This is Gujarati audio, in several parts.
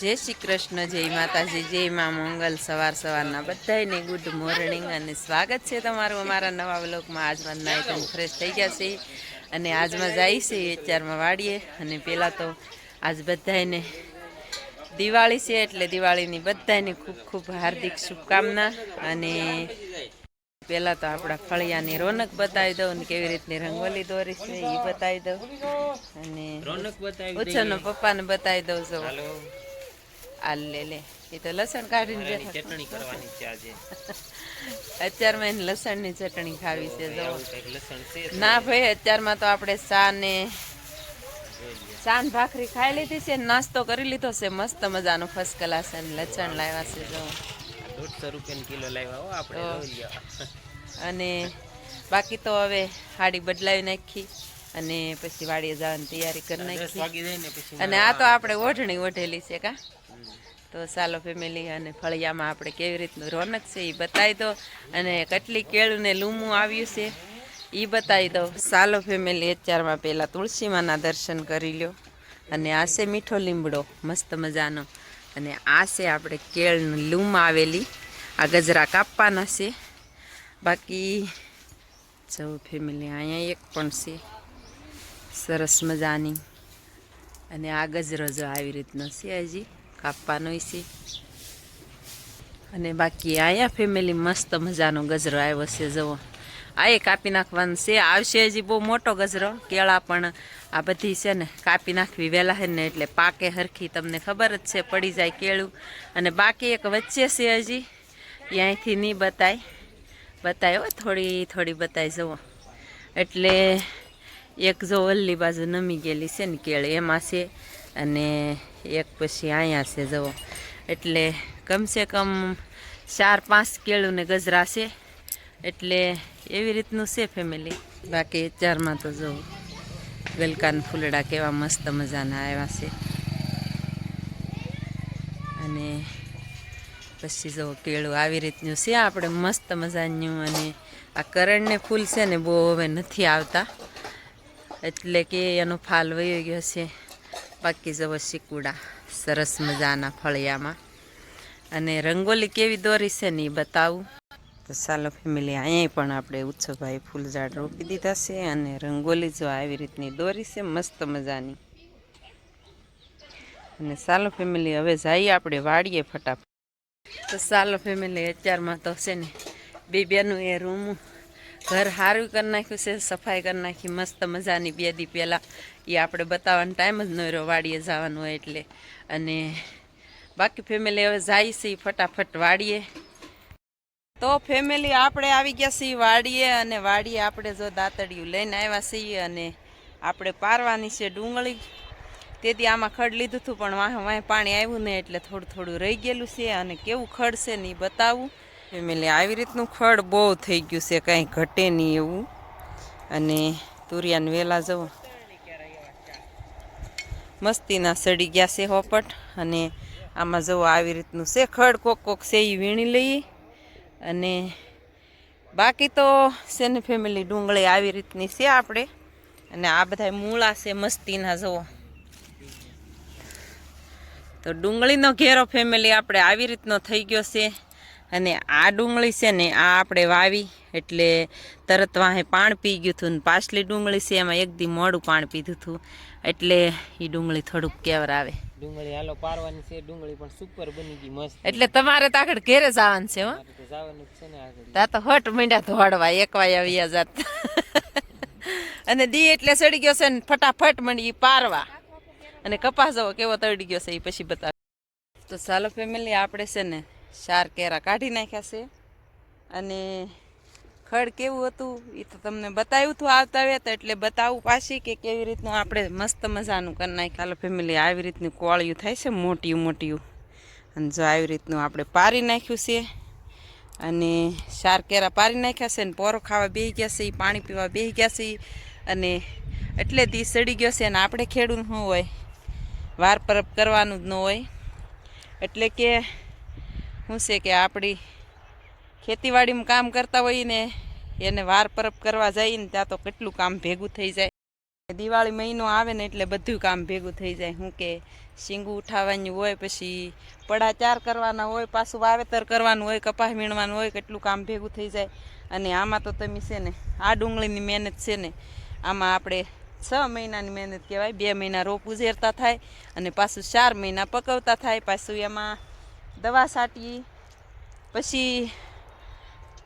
જય શ્રી કૃષ્ણ જય માતાજી જય મા મંગલ સવાર સવારના બધાને ગુડ મોર્નિંગ અને સ્વાગત છે તમારું અમારા નવા વ્લોગમાં. આજમાં નાઈ તમે ફ્રેશ થઈ ગયા છે અને આજમાં જાય છે અત્યારમાં વાડીએ. અને પહેલાં તો આજ બધાને દિવાળી છે એટલે દિવાળીની બધાને ખૂબ ખૂબ હાર્દિક શુભકામના અને પહેલાં તો આપણા ફળિયાની રોનક બતાવી દઉં અને કેવી રીતની રંગોલી દોરી છે એ બતાવી દઉં. અને ઉછળનો પપ્પાને બતાવી દઉં છું. લે લે એ તો લસણ કાઢીને ચટણી કરવાની છે આજે. અત્યારમાં એને લસણની ચટણી ખાવી છે જો ના ભાઈ અત્યારમાં તો આપણે ચા ને સાન ભાખરી ખાઈ લીધી છે નાસ્તો કરી લીધો છે મસ્ત મજાનો ફર્સ્ટ ક્લાસ અને લસણ લાવ્યા છે જો દોઢસો રૂપિયાનો કિલો લાવ્યા હો આપણે. અને બાકી તો હવે હાડી બદલાવી નાખી અને પછી વાડીએ જવાની તૈયારી કરી નાખી. અને આ તો આપણે ઓઢણી ઓઢેલી છે કા? તો સાલો ફેમિલી, અને ફળિયામાં આપણે કેવી રીતનું રોનક છે એ બતાવી દો. અને કેટલી કેળું ને લૂમું આવ્યું છે એ બતાવી દો. સાલો ફેમિલી, અત્યારમાં પહેલાં તુલસીમાના દર્શન કરી લ્યો. અને આ છે મીઠો લીમડો, મસ્ત મજાનો. અને આ છે આપણે કેળનું લૂમ આવેલી. આ ગજરા કાપવાના છે. બાકી જવું ફેમિલી, અહીંયા એક પણ છે. સરસ મજાની. અને આ ગજરો જો આવી રીતનો છે હજી. કાપવાનો છે. અને બાકી અહીંયા ફેમિલી મસ્ત મજાનો ગજરો આવ્યો છે જવો આ એ કાપી નાખવાનું છે. આવશે હજી બહુ મોટો ગજરો, કેળા પણ આ બધી છે ને, કાપી નાખવી વહેલા હે ને, એટલે પાકે હરખી તમને ખબર જ છે, પડી જાય કેળું. અને બાકી એક વચ્ચે છે હજી અહીંથી નહીં બતાય. બતાય થોડી થોડી બતાય જવો એટલે એક જો ઓલ્લી બાજુ નમી ગયેલી છે ને કેળ, એમાં છે અને એક પછી અહીંયા છે, જુઓ. એટલે કમસે કમ ચાર પાંચ કેળું ને ગજરા છે. એટલે એવી રીતનું છે ફેમિલી બાકી ચારમાં તો જો ગલકાન ફૂલડા કેવા મસ્ત મજાના આવ્યા છે. અને પછી જો કેળું આવી રીતનું છે. આપણે મસ્ત મજાનું અને આ કરણને ફૂલ છે ને, બહુ હવે નથી આવતા. એટલે કે એનો ફાલ વયો ગયો છે. બાકી જવો શીકુડા. સરસ મજાના ફળિયામાં. અને રંગોલી કેવી દોરી છે ને એ બતાવું. તો ચાલો ફેમિલી અહીંયા પણ આપણે ઉત્સવભાઈ ફૂલઝાડ રોપી દીધા છે અને રંગોલી જો આવી રીતની દોરી છે, મસ્ત મજાની. અને ચાલો ફેમિલી હવે જઈએ આપણે વાડીએ ફટાફટ. તો ચાલો ફેમિલી અત્યારમાં તો છે ને, બે બેનું એ રૂમ ઘર સારું કરી નાખ્યું છે, સફાઈ કરી નાખી, મસ્ત મજાની બે દી પહેલાં. એ આપણે બતાવવાનો ટાઈમ જ ન રહ્યો, વાડીએ જવાનું હોય એટલે. અને બાકી ફેમિલી હવે જાય છે, ફટાફટ વાડીએ. તો ફેમિલી આપણે આવી ગયા છીએ વાડીએ અને વાડીએ આપણે જો દાંતડિયું લઈને આવ્યા છીએ અને આપણે પારવાની છે ડુંગળી. તેથી આમાં ખડ લીધું હતું, પણ વાહ વાહ પાણી આવ્યું ને એટલે થોડું થોડું રહી ગયેલું છે અને કેવું ખડ છે ને એ બતાવું. ફેમિલી આવી રીતનું ખડ બહુ થઈ ગયું છે, કાંઈ ઘટે નહીં એવું. અને તુરિયાને વેલા જવો. મસ્તીના સડી ગયા છે હોપટ અને આમાં જવો આવી રીતનું છે, ખડ કોક કોક છે એ વીણી લઈએ. અને બાકી તો છે ફેમિલી ડુંગળી આવી રીતની છે આપણે. અને આ બધા મૂળા છે મસ્તીના જવો. તો ડુંગળીનો ઘેરો ફેમિલી આપણે આવી રીતનો થઈ ગયો છે. અને આ ડુંગળી છે ને આ આપણે વાવી એટલે તરત વાહે પાણ પી ગયું હતું ને પાછલી ડુંગળી છે એમાં એકદી મોડું પાણ પીધું હતું. એટલે એ ડુંગળી થોડુંક કેવર આવે. ડુંગળી હાલો પારવાની છે ડુંગળી પણ સુપર બની ગઈ મસ્ત. એટલે તમારે તો આગળ ઘેરે જવાનું છે હો. તો જવાનું છે ને આગળ. તા તો હટ મીંડા ધોડવા એકવાય આવ્યા જાત. અને દી એટલે સડી ગયો છે ને ફટાફટ મંડી પારવા. અને કપાસ જવો કેવો તળી ગયો છે એ પછી બતાવ. તો ચાલો ફેમિલી આપણે છે ને ચાર કેરા કાઢી નાખ્યા છે. અને ખડ કેવું હતું એ તો તમને બતાવ્યું હતું આવતા વેત, એટલે બતાવું પાછી કે કેવી રીતનું આપણે મસ્ત મજાનું કરી નાખી ચાલો ફેમિલી આવી રીતનું કોળિયું થાય છે, મોટિયું મોટિયું. અને જો આવી રીતનું આપણે પારી નાખ્યું છે. અને ચાર કેરા પારી નાખ્યા છે ને પોરો ખાવા બેસી ગયા છે પાણી પીવા બેસી ગયા છે. અને એટલે દી સડી ગયો છે અને આપણે ખેડૂત શું હોય વાર પરબ કરવાનું જ ન હોય. એટલે કે શું છે કે આપણી ખેતીવાડીમાં કામ કરતા હોઈએ ને એને વાર પરબ કરવા જઈએ ને ત્યાં તો કેટલું કામ ભેગું થઈ જાય. દિવાળી મહિનો આવે ને એટલે બધું કામ ભેગું થઈ જાય. શું કે શીંગું ઉઠાવવાની હોય, પછી પડા ચાર કરવાના હોય, પાછું વાવેતર કરવાનું હોય, કપાસ વીણવાનું હોય, કેટલું કામ ભેગું થઈ જાય. અને આમાં તો તમે છે ને, આ ડુંગળીની મહેનત છે ને, આમાં આપણે છ મહિનાની મહેનત કહેવાય. બે મહિના રોપ ઉઝેરતા થાય અને પાછું ચાર મહિના પકવતા થાય. પાછું એમાં દવા છાંટીએ પછી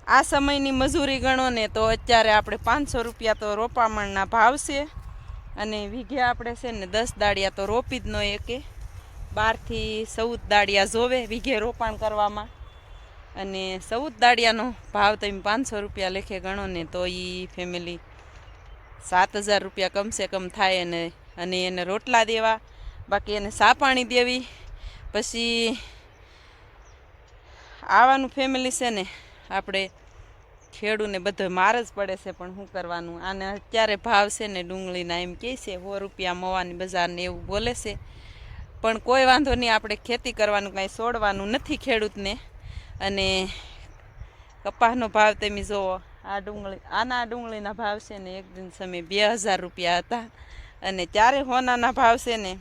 આ સમયની મજૂરી ગણો ને તો અત્યારે આપણે પાંચસો રૂપિયા તો રોપામણના ભાવ છે અને વીઘે આપણે છે ને દસ દાળિયા તો રોપી જ ન એકે. બારથી ચૌદ દાળિયા જોવે વીઘે રોપાણ કરવામાં. અને ચૌદ દાળિયાનો ભાવ તમે પાંચસો રૂપિયા લેખે ગણો ને તો એ ફેમિલી સાત હજાર રૂપિયા કમસે કમ થાય અને અને એને રોટલા દેવા. બાકી એને સા પાણી દેવી. પછી આવવાનું ફેમિલી છે ને, આપણે ખેડૂને બધો માર જ પડે છે પણ શું કરવાનું? આને અત્યારે ભાવ છે ને ડુંગળીના, એમ કહે છે, સો રૂપિયા મવાની બજારને એવું બોલે છે. પણ કોઈ વાંધો નહીં, આપણે ખેતી કરવાનું કાંઈ છોડવાનું નથી ખેડૂતને. અને કપાસનો ભાવ તમે જુઓ, આ ડુંગળી, આના ડુંગળીના ભાવ છે ને એક દિન સમય બે હજાર રૂપિયા હતા. અને ત્યારે હોનાના ભાવ છે ને,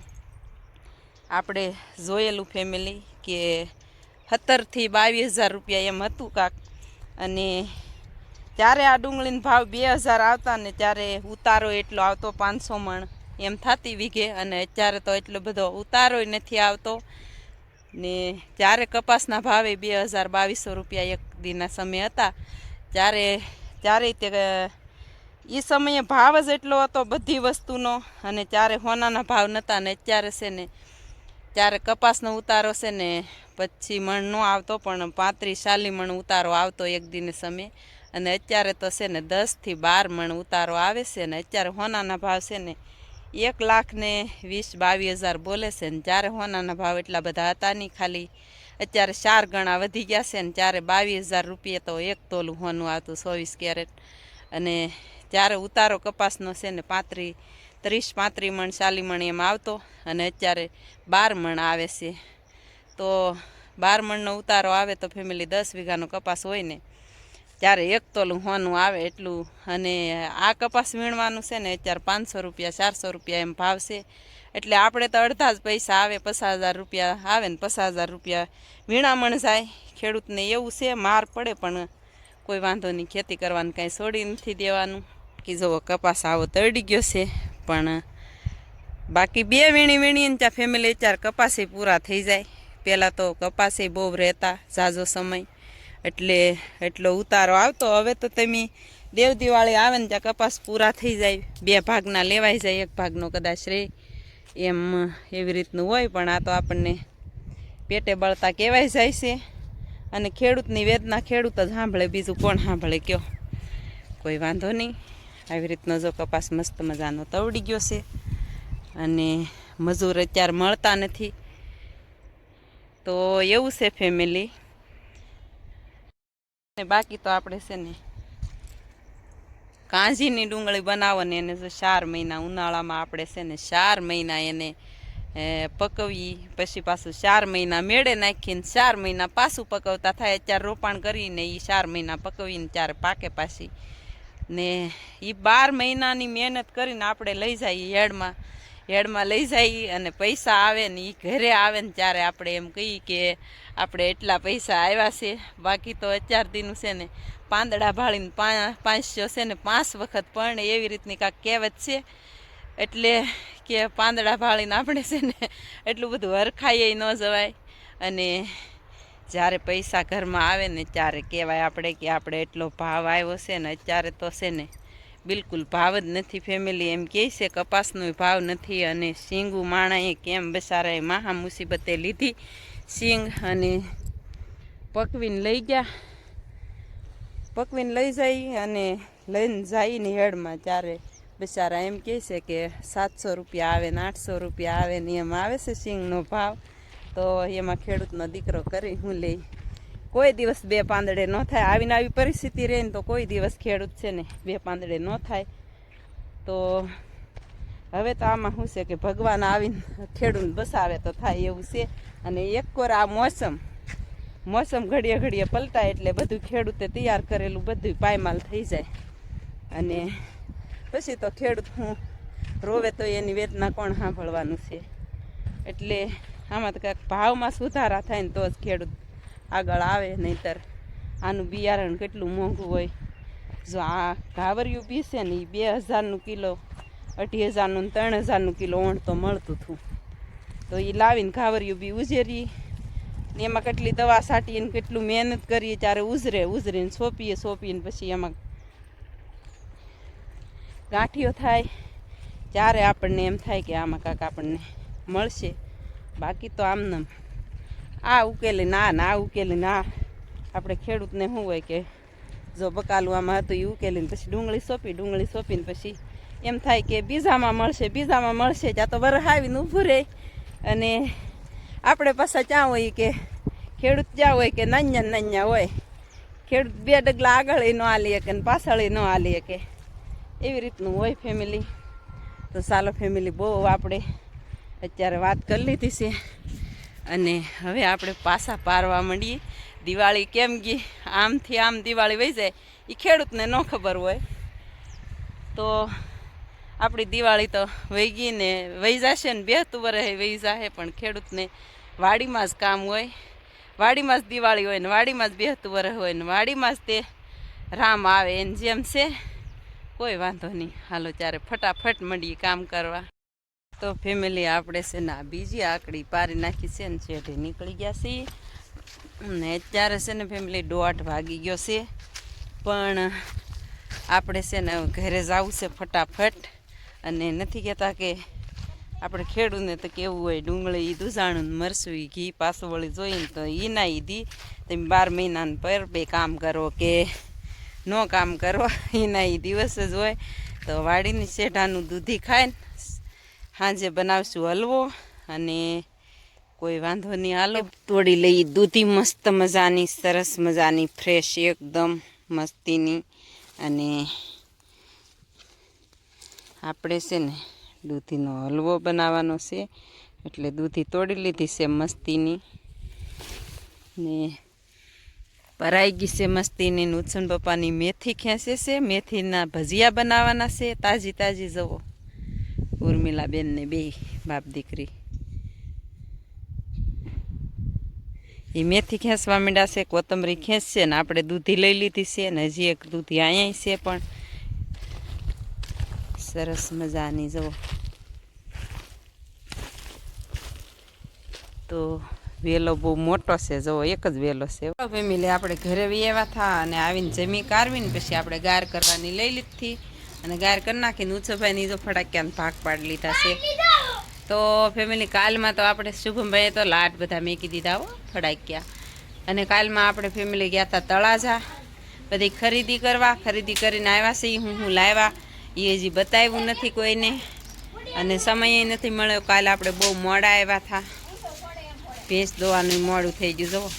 આપણે જોયેલું ફેમિલી કે સત્તરથી બાવીસ હજાર રૂપિયા એમ હતું કાંક. અને ત્યારે આ ડુંગળીનો ભાવ બે હજાર આવતા ને ત્યારે ઉતારો એટલો આવતો પાંચસો મણ એમ થતી વીઘે. અને અત્યારે તો એટલો બધો ઉતારોય નથી આવતો. ને જ્યારે કપાસના ભાવે બે હજાર બાવીસો રૂપિયા એક દીના સમય હતા, ત્યારે ત્યારે તે એ સમયે ભાવ જ એટલો હતો બધી વસ્તુનો. અને ત્યારે હોનાના ભાવ નહોતા ને અત્યારે છે ને, ત્યારે કપાસનો ઉતારો છે ને પછી મણ ન આવતો પણ પાંત્રીસ ચાલી મણ ઉતારો આવતો એક દિને સમય. અને અત્યારે તો છે ને દસથી બાર મણ ઉતારો આવે છે ને અત્યારે હોનાના ભાવ છે ને એક લાખ ને વીસ બાવીસ હજાર બોલે છે ને જ્યારે હોનાના ભાવ એટલા બધા હતા નહીં ખાલી. અત્યારે ચાર ગણા વધી ગયા છે ને ત્યારે બાવીસ હજાર રૂપિયા તો એક તોલું હોનું આવતું ચોવીસ કેરેટ. અને ત્યારે ઉતારો કપાસનો છે ને પાંત્રીસ ત્રીસ પાંત્રીસ મણ ચાલી મણ એમ આવતો. અને અત્યારે બાર મણ આવે છે. તો બાર મણનો ઉતારો આવે તો ફેમિલી દસ વીઘાનો કપાસ હોય ને, ત્યારે એક તોલું હોનું આવે એટલું. અને આ કપાસ વીણવાનું છે ને, અત્યારે પાંચસો રૂપિયા, ચારસો રૂપિયા એમ ભાવ છે. એટલે આપણે તો અડધા જ પૈસા આવે, પચાસ હજાર રૂપિયા આવે ને, પચાસ હજાર રૂપિયા. વીણામણ જાય, ખેડૂતને એવું છે, માર પડે, પણ કોઈ વાંધો નહીં, ખેતી કરવાનું કાંઈ છોડી નથી દેવાનું. કે જુઓ કપાસ આવો તળી ગયો છે, પણ બાકી બે વીણી વીણીને ત્યાં ફેમિલી અત્યારે કપાસે પૂરા થઈ જાય. પહેલાં તો કપાસે બહુ રહેતા ઝાઝો સમય. એટલે એટલો ઉતારો આવતો. હવે તો તમે દેવ દિવાળી આવે ને ત્યાં કપાસ પૂરા થઈ જાય. બે ભાગના લેવાઈ જાય. એક ભાગનો કદાચ રે. એમ એવી રીતનું હોય, પણ આ તો આપણને પેટે બળતા કહેવાય જાય છે. અને ખેડૂતની વેદના ખેડૂત જ સાંભળે. બીજું કોણ સાંભળે કયો? કોઈ વાંધો નહીં. આવી રીતનો જો કપાસ મસ્ત મજાનો તવડી ગયો છે. અને મજૂર અત્યારે મળતા નથી. તો એવું છે ફેમિલી ને બાકી તો આપણે છે ને કાંજીની ડુંગળી બનાવવાની એને ચાર મહિના ઉનાળામાં આપણે છે ને ચાર મહિના એને પકવી, પછી પાછું ચાર મહિના મેળે નાખીને ચાર મહિના પાછું પકવતા થાય, અત્યારે રોપાણ કરીને એ ચાર મહિના પકવીને ત્યારે પાકે પાછી. ને એ બાર મહિનાની મહેનત કરીને આપણે લઈ જઈએ હેડમાં. હેડમાં લઈ જાય અને પૈસા આવે ને એ ઘરે આવે ને ત્યારે આપણે એમ કહીએ કે આપણે એટલા પૈસા આવ્યા છે. બાકી તો અત્યારથીનું છે ને પાંદડા ભાળીને પાંચસો છે ને પાંચ વખત પણ એવી રીતની કાંઈક કહેવત છે. એટલે કે પાંદડા ભાળીને આપણે છે ને એટલું બધું હરખાઈએ ન જવાય. અને જ્યારે પૈસા ઘરમાં આવે ને ત્યારે કહેવાય આપણે કે આપણે એટલો ભાવ આવ્યો છે ને અત્યારે તો છે ને બિલકુલ ભાવ જ નથી ફેમિલી એમ કહે છે, કપાસનો ભાવ નથી અને સિંગુ માણાએ કેમ બસારાએ મહા મુસીબતે લીધી. સિંગ અને પકવીને લઈ ગયા. પકવીને લઈ જઈ અને લઈને જઈને હેડમાં ત્યારે બિચારા એમ કહે છે કે સાતસો રૂપિયા આવે ને આઠસો રૂપિયા આવે ને એમ આવે છે સિંગનો ભાવ. તો એમાં ખેડૂતનો દીકરો કરી હું લઈ. કોઈ દિવસ બે પાંદડે ન થાય. આવીને આવી પરિસ્થિતિ રહે ને તો કોઈ દિવસ ખેડૂત છે ને બે પાંદડે ન થાય. તો હવે તો આમાં શું છે કે ભગવાન આવીને ખેડૂત બસાવે તો થાય એવું છે. અને એક કોર આ મોસમ મોસમ ઘડીએ ઘડીએ પલટાય એટલે બધું ખેડૂતે તૈયાર કરેલું બધું પાયમાલ થઈ જાય. અને પછી તો ખેડૂત હું રોવે તો એની વેદના કોણ સાંભળવાનું છે. એટલે આમાં તો કાંઈક ભાવમાં સુધારા થાય ને તો જ ખેડૂત આગળ આવે નહીંતર. આનું બિયારણ કેટલું મોંઘું હોય. જો આ ઘાવરિયું બી છે ને એ બે હજારનું કિલો, અઢી હજારનું ત્રણ હજારનું કિલો ઓણ તો મળતું હતું. તો એ લાવીને ઘાવરિયું બી ઉજેરી. ને એમાં કેટલી દવા છાંટીને કેટલું મહેનત કરીએ ત્યારે ઉજરે, ઉજરીને સોંપીએ, સોંપીને પછી એમાં ગાંઠીઓ થાય. ત્યારે આપણને એમ થાય કે આમાં કાંક આપણને મળશે. બાકી તો આમનામ. આ ઉકેલી ના ના, આ ઉકેલી ના. આપણે ખેડૂતને શું હોય કે જો બકાલું આમાં હતું એ ઉકેલીને પછી ડુંગળી સોંપી, ડુંગળી સોંપીને પછી એમ થાય કે બીજામાં મળશે બીજામાં મળશે, ત્યાં તો વરસ આવીને ઊભું રહે. અને આપણે પાછા ક્યાં હોય કે ખેડૂત જ્યાં હોય કે નાન્યા નાન્યા હોય, ખેડૂત બે ડગલા આગળ ન હાલી કે ને પાછળ ન હાલી કે. એવી રીતનું હોય ફેમિલી તો ચાલો ફેમિલી બહુ આપણે અત્યારે વાત કરી લીધી છે. અને હવે આપણે પાસા પારવા માંડીએ. દિવાળી કેમ ગઈ? આમથી આમ દિવાળી વહી જાય. એ ખેડૂતને ન ખબર હોય. તો આપણી દિવાળી તો વહી ગઈ ને વહી જશે ને બેહતું વરસ વહી જશે પણ ખેડૂતને વાડીમાં જ કામ હોય. વાડીમાં જ દિવાળી હોય ને વાડીમાં જ બેહતું વરસ હોય ને વાડીમાં જ તે રામ આવે એને જેમ છે. કોઈ વાંધો નહીં. હાલો, ત્યારે ફટાફટ મંડીએ કામ કરવા. તો ફેમિલી આપણે છે ને બીજી આકડી પારી નાખી છે ને છેઠે નીકળી ગયા છીએ. ને અત્યારે છે ને ફેમિલી દોઢ વાગી ગયો છે. પણ આપણે છે ને ઘરે જવું છે ફટાફટ. અને નથી કહેતા કે આપણે ખેડૂતને તો કેવું હોય, ડુંગળી ઈ દુજાણું મરસું ઈ ઘી પાછું વળી જોઈને તો એ ના ઈ દી. તમે બાર મહિનાને પર બે કામ કરો કે ન કામ કરો એના એ દિવસ જ હોય. તો વાડીની શેઢાનું દૂધી ખાઈને સાંજે બનાવશું હલવો અને કોઈ વાંધો નહીં, હાલો. તોડી લઈ દૂધી મસ્ત મજાની, સરસ મજાની ફ્રેશ એકદમ મસ્તીની. અને આપણે છે ને દૂધીનો હલવો બનાવવાનો છે. એટલે દૂધી તોડી લીધી છે મસ્તીની. ને ભરાઈ ગઈ છે મસ્તીની. નુત્સન પપ્પાની મેથી ખેંચે છે. મેથીના ભજીયા બનાવવાના છે. તાજી તાજી જવો ઉર્મિલા બેનને બે બાપ દીકરી. એ મેથી ખેંચવા માંડ્યા છે, કોથમરી ખેંચશે ને આપણે દૂધી લઈ લીધી છે ને હજી એક દૂધી અહીંયા છે પણ સરસ મજાની જવો તો વેલો બહુ મોટો છે જવો એક જ વેલો છે. ફેમિલી, આપણે ઘરે આવ્યા થા અને આવીને જમી કારવીને પછી આપણે ગાર કરવાની લઈ લીધી. અને ગાર કરી નાખીને ઉત્સવભાઈની જો ફટાક્યાને ભાગ પાડી લીધા છે. તો ફેમિલી કાલમાં તો આપણે શુભમભાઈએ તો લાટ બધા મેકી દીધા હો ફટાક્યા. અને કાલમાં આપણે ફેમિલી ગયા હતા તળાજા. બધી ખરીદી કરવા ખરીદી કરીને આવ્યા છે હું હું લાવ્યા. એ હજી બતાવ્યું નથી કોઈને. અને સમય નથી મળ્યો કાલે આપણે બહુ મોડા આવ્યા હતા ભેંસ દોવાનું મોડું થઈ ગયું જુઓ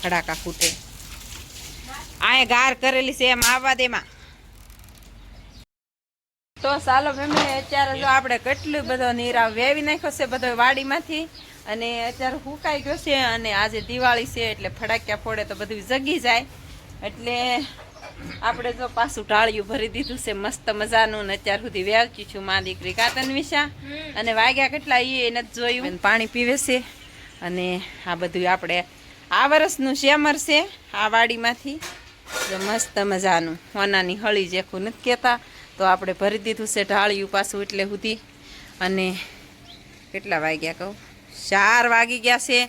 ફડાકા ફૂટે આ ગાર કરેલી છે એમ આવવા દેમાં. તો ચાલો ફેમિલી અત્યારે જો આપણે કેટલું બધો નીરા વેવી નાખ્યો છે બધો વાડીમાંથી અને અત્યારે હુકાઈ ગયો છે અને આજે દિવાળી છે એટલે ફટાક્યા ફોડે તો બધું જગી જાય. એટલે આપણે જો પાછું ટાળિયું ભરી દીધું છે મસ્ત મજાનું ને અત્યાર સુધી વેચી છું મા દીકરી કાતન વિશા. અને વાગ્યા કેટલા એ નથી જોયું. પાણી પીવે છે અને આ બધું આપણે આ વર્ષનું શેમર છે આ વાડીમાંથી. મસ્ત મજાનું હોનાની હળી જેખું નથી કહેતા. તો આપણે ભરી દીધું છે ઢાળ્યું પાછું એટલે સુધી. અને કેટલા વાગ્યા કહું? ચાર વાગી ગયા છે.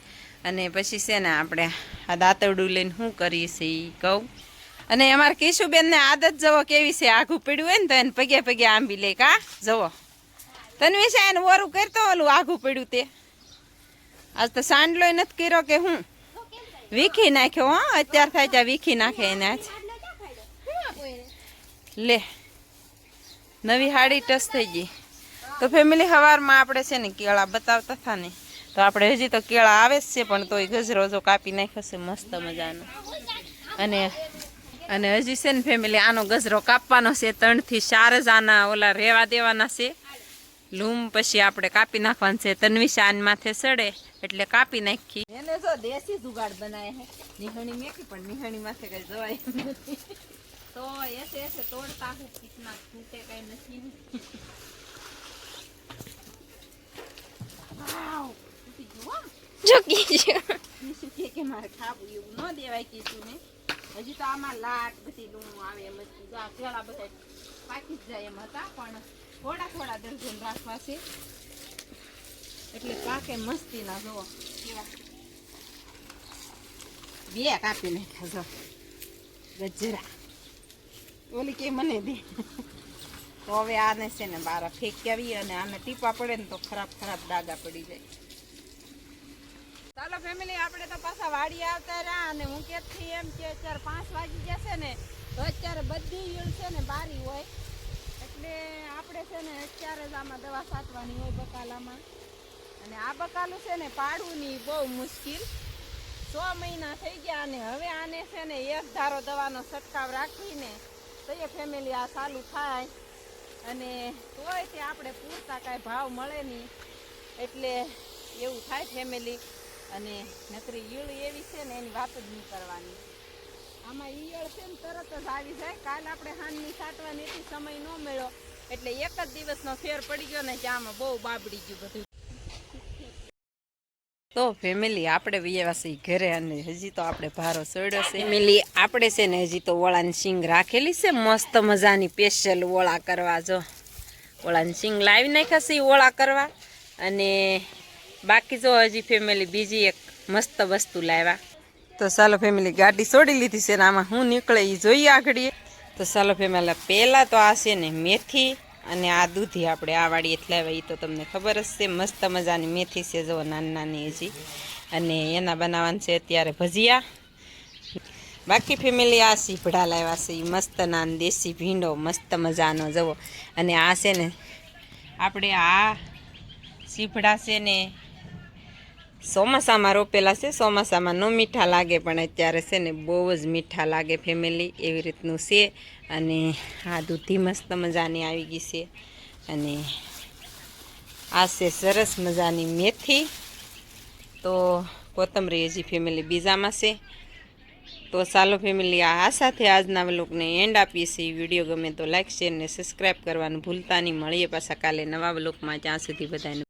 અને પછી છે ને આપણે આ દાંતરડું લઈને શું કરીએ છીએ કહું? અને અમારે કેશુબેનને આદત જવો કેવી છે? આઘું પીડ્યું હોય ને તો એને પગે પગે આંબી લે કા? જવો. તન્વી છે એને ઓરું કરતો ઓલું આઘું પડ્યું તે. આજ તો સાંડલો નથી કર્યો કે હું? વીખી નાખ્યો હા. અત્યાર થાય ત્યાં વીખી નાખે એને આજ. લે. નવી હાડી ટચ થઈ ગઈ. તો ફેમિલી સવારમાં આપણે છે ને કેળા બતાવતા હતા ને, તો આપણે હજી તો કેળા આવે જ છે, પણ તોય ગજરો જો કાપી નાખ્યો છે મસ્ત મજાનો. અને અને હજી છે ને ફેમિલી આનો ગજરો કાપવાનો છે, ત્રણથી ચાર જ આના ઓલા રેવા દેવાના છે. લૂમ પછી આપણે કાપી નાખવાનું છે, તન્વી શાન માથે સડે, એટલે કાપી નાખી એને જો દેશી જુગાડ બનાવે હે નિહણી મેકી, પણ નિહણી માથે કઈ જવાય તોડતા હું કિતના તૂટે કઈ નથી. હાવ તૂટી ગયું હો છે કીશું કે મારે ખાવું એવું ન દેવાય કીધું ને હજી તો આમાં લાટ બધી લૂણું આવે એમ જ કીધું. બધા પાકી જ જાય એમ હતા પણ થોડા થોડા દર્જન રાખવા છે. એટલે પાકે મસ્તી ના જોવો કેવા? બે કાપી નાખ્યા જો ગજરા. ઓલી કે મને દે. તો હવે આને છે ને બારા ફેંકી આવી અને આને ટીપા પડે ને તો ખરાબ ખરાબ દાગા પડી જાય. ચાલો ફેમિલી આપણે તો પાછા વાડી આવતા રહ્યા અને હું ક્યાંથી એમ કે અત્યારે પાંચ વાગી જશે ને, તો અત્યારે બધી ઈયળ છે ને બારી હોય. એટલે આપણે છે ને અત્યારે જ આમાં દવા છાંટવાની હોય બકાલામાં. અને આ બકાલું છે ને પાડવું નહીં બહુ મુશ્કેલ. સો મહિના થઈ ગયા અને હવે આને છે ને એક ધારો દવાનો છંટકાવ રાખીને તો એ ફેમિલી આ સારું થાય અને તોય તે આપણે પૂરતા કાંઈ ભાવ મળે નહીં. એટલે એવું થાય ફેમિલી અને નકરી ઈયળ એવી છે ને એની વાત જ નહીં કરવાની. આમાં ઈયળ છે ને તરત જ આવી જાય. કાલ આપણે હાનની સાટવાની એટલી સમય ન મળ્યો. એટલે એક જ દિવસનો ફેર પડી ગયો ને કે આમાં બહુ બાબડી ગયું બધું. તો ફેમિલી, આપણે વિયાવાસી ઘરે અને હજી તો આપણે ભારો ચડ્યો છે. ફેમિલી, આપણે છે ને હજી તો ઓળાની સિંગ રાખેલી છે. મસ્ત મજાની સ્પેશિયલ ઓળા કરવા જો. ઓળાની સિંગ લાવી નાખ્યા છે ઓળા કરવા. અને બાકી જો હજી ફેમિલી બીજી એક મસ્ત વસ્તુ લાવ્યા. તો ચાલો ફેમિલી ગાડી છોડી લીધી છે ને આમાં હું નીકળે એ જોઈએ આગળ તો ચાલો ફેમિલી, પહેલાં તો આ છે ને મેથી અને આ દૂધી આપણે આ વાળી એટલે એ તો તમને ખબર જ છે, મસ્ત મજાની મેથી છે, જો નાની નાની હજી અને એના બનાવવાનું છે અત્યારે ભજીયા. બાકી ફેમિલી આ સીભડા લાવ્યા છે એ મસ્ત નાન દેશી ભીંડો, મસ્ત મજાનો જવો અને આ છે ને, આપણે આ સીભડા છે ને ચોમાસામાં રોપેલા છે ચોમાસામાં ન મીઠા લાગે, પણ અત્યારે છે ને બહુ જ મીઠા લાગે ફેમિલી એવી રીતનું છે. અને આ દૂધી મસ્ત મજાની આવી ગઈ છે. અને આ છે સરસ મજાની મેથી. તો કોથમરી હજી ફેમિલી બીજામાં છે. તો ચાલો ફેમિલી આ સાથે આજના વ્લોગને એન્ડ આપીએ છીએ. વીડિયો ગમે તો લાઈક શેર ને સબસ્ક્રાઈબ કરવાનું ભૂલતા નહીં. મળીએ પાછા કાલે નવા વ્લોગમાં. ત્યાં સુધી બધાને